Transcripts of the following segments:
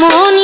মনি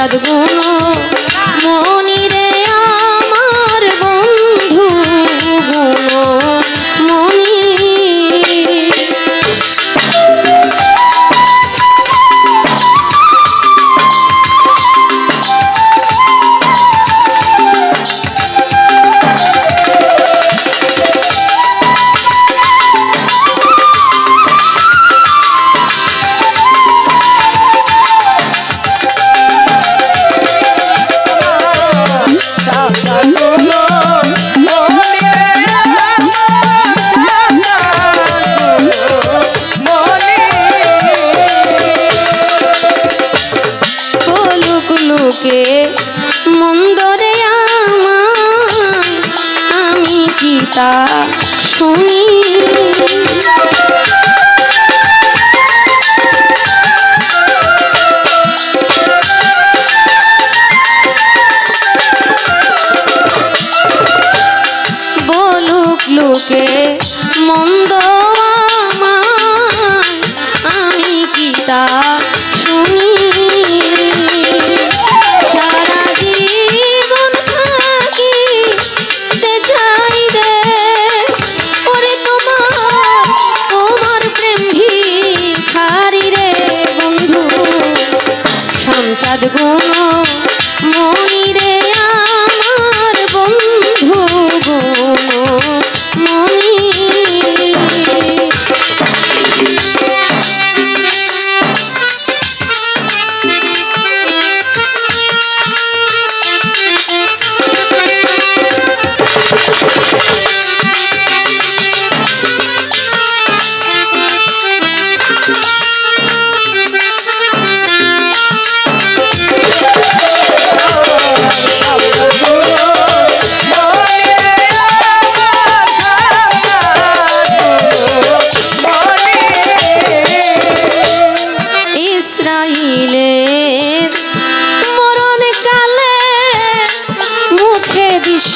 চাঁদ লোকে মন্দরে আমার আমি গীতা শুনি Okay. সদগুণ মনে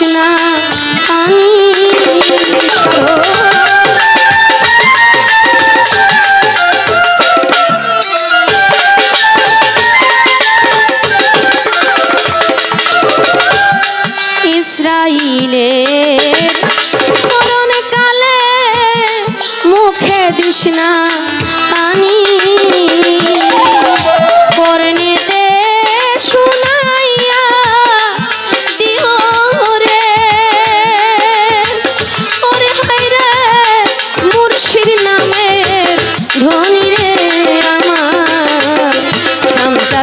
কৃষ্ণা আমি ইসরাইলের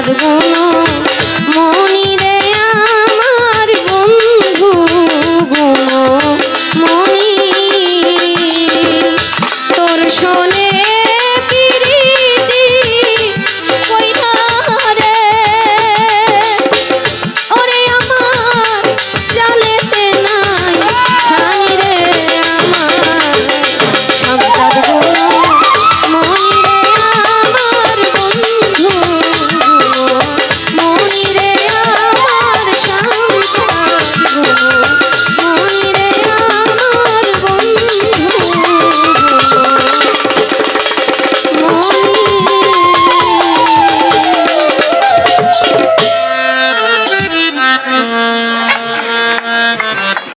চাঁদ